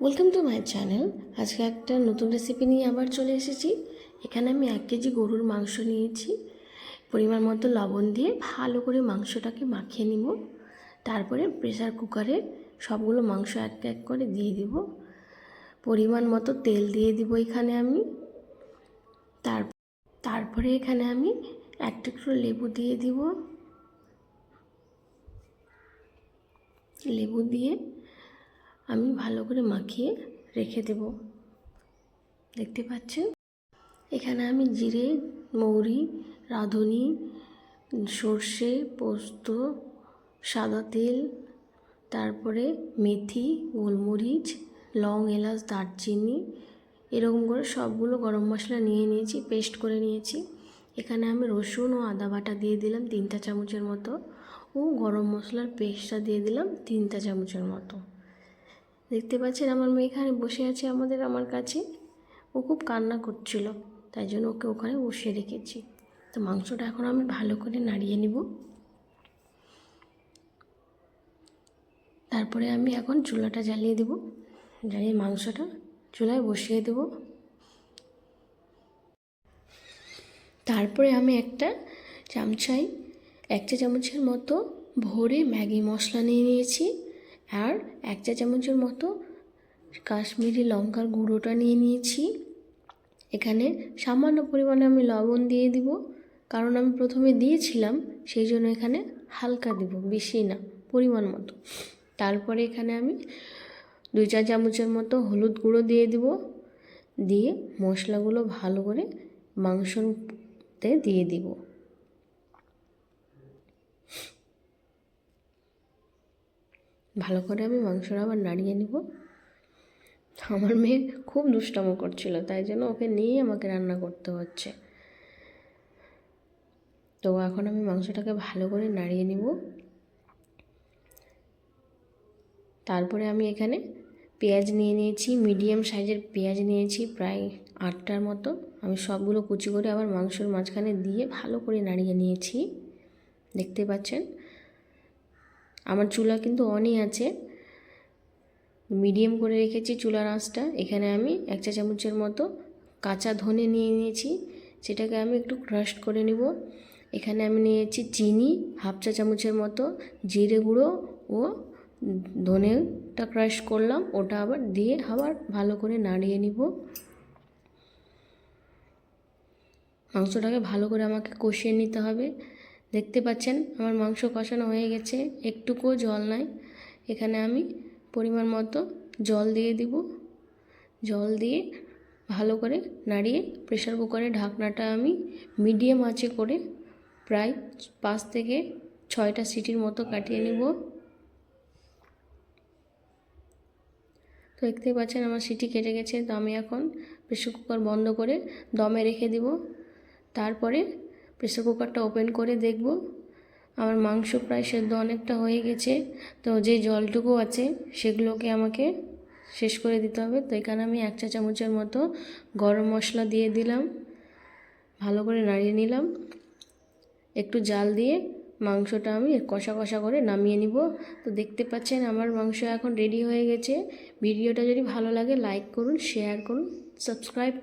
Welcome to my channel আজকে একটা নতুন রেসিপি নিয়ে আবার চলে এসেছি। এখানে আমি এক কেজি গরুর মাংস নিয়েছি। পরিমাণ মতো লবণ দিয়ে ভালো করে মাংসটাকে মাখিয়ে নিব। তারপরে প্রেসার কুকারে সবগুলো মাংস এক এক করে দিয়ে দিব। পরিমাণ মতো তেল দিয়ে দিব এখানে আমি। তার তারপরে এখানে আমি এক টুকরো লেবু দিয়ে দিব। লেবু দিয়ে আমি ভালো করে মাখিয়ে রেখে দেব। দেখতে পাচ্ছেন? এখানে আমি জিরে, মৌরি, রাঁধুনি, সর্ষে, পোস্ত, সাদা তেল, তারপরে মেথি, গোলমরিচ, লং, এলাচ, দারচিনি, এরকম করে সবগুলো গরম মশলা নিয়ে নিয়েছি, পেস্ট করে নিয়েছি। এখানে আমি রসুন ও আদা বাটা দিয়ে দিলাম তিনটা চামচের মতো ও গরম মশলার পেস্টটা দিয়ে দিলাম তিনটা চামচের মতো। দেখতে পাচ্ছেন আমার মেয়ে এখানে বসে আছে আমাদের আমার কাছে। ও খুব কান্না করছিল, তাই জন্য ওকে ওখানে বসিয়ে রেখেছি। তো মাংসটা এখন আমি ভালো করে নাড়িয়ে নিব। তারপরে আমি এখন চুলাটা জ্বালিয়ে দেব। জ্বালিয়ে মাংসটা চুলায় বসিয়ে দেব। তারপরে আমি একটা চামচাই, একটা চামচের মতো ভরে ম্যাগি মশলা নিয়ে নিয়েছি। আর এক চা চামচের মতো কাশ্মীরি লঙ্কার গুঁড়োটা নিয়ে নিয়েছি। এখানে সামান্য পরিমাণে আমি লবণ দিয়ে দিব, কারণ আমি প্রথমে দিয়েছিলাম, সেই জন্য এখানে হালকা দিব, বেশি না, পরিমাণ মতো। তারপরে এখানে আমি দুই চা চামচের মতো হলুদ গুঁড়ো দিয়ে দিব, দিয়ে মশলাগুলো ভালো করে মাংসতে দিয়ে দিব। ভালো করে আমি মাংসটা আবার নাড়িয়ে নিব। আমার মেয়ে খুব দুষ্টামো করছিল, তাই জন্য ওকে নিয়ে আমাকে রান্না করতে হচ্ছে। তো এখন আমি মাংসটাকে ভালো করে নাড়িয়ে নিব। তারপরে আমি এখানে পেঁয়াজ নিয়ে নিয়েছি, মিডিয়াম সাইজের পেঁয়াজ নিয়েছি, প্রায় আটটার মতো। আমি সবগুলো কুচি করে আবার মাংসর মাঝখানে দিয়ে ভালো করে নাড়িয়ে নিয়েছি। দেখতে পাচ্ছেন? আমার চুলা কিন্তু অনই আছে। মিডিয়াম করে রেখেছি চুলার আঁচটা। এখানে আমি এক চা চামচের মতো কাঁচা ধনে নিয়ে নিয়েছি। সেটাকে আমি একটু ক্রাশ করে নিব। এখানে আমি নিয়েছি চিনি, হাফ চা চামচের মতো জিরে গুঁড়ো ও ধনেটা ক্রাশ করলাম। ওটা আবার দিয়ে আবার ভালো করে নাড়িয়ে নিব। মাংসটাকে ভালো করে আমাকে কষিয়ে নিতে হবে। দেখতে পাচ্ছেন, আমার মাংস কষানো হয়ে গেছে, একটুকুও জল নাই। এখানে আমি পরিমাণ মতো জল দিয়ে দিব। জল দিয়ে ভালো করে নাড়িয়ে প্রেশার কুকারে ঢাকনাটা আমি মিডিয়াম আঁচে করে প্রায় পাঁচ থেকে ছয়টা সিটির মতো কাটিয়ে নেব। তো দেখতেই পাচ্ছেন, আমার সিটি কেটে গেছে। তো আমি এখন প্রেশার কুকার বন্ধ করে দমে রেখে দিব। তারপরে প্রেসার কুকারটা ওপেন করে দেখব। আমার মাংস প্রায় সেদ্ধ অনেকটা হয়ে গেছে। তো যে জলটুকু আছে, সেগুলোকে আমাকে শেষ করে দিতে হবে। তো এখানে আমি এক চা চামচের মতো গরম মশলা দিয়ে দিলাম। ভালো করে নাড়িয়ে নিলাম। একটু জাল দিয়ে মাংসটা আমি কষা কষা করে নামিয়ে নিব। তো দেখতে পাচ্ছেন আমার মাংস এখন রেডি হয়ে গেছে। ভিডিওটা যদি ভালো লাগে লাইক করুন শেয়ার করুন সাবস্ক্রাইব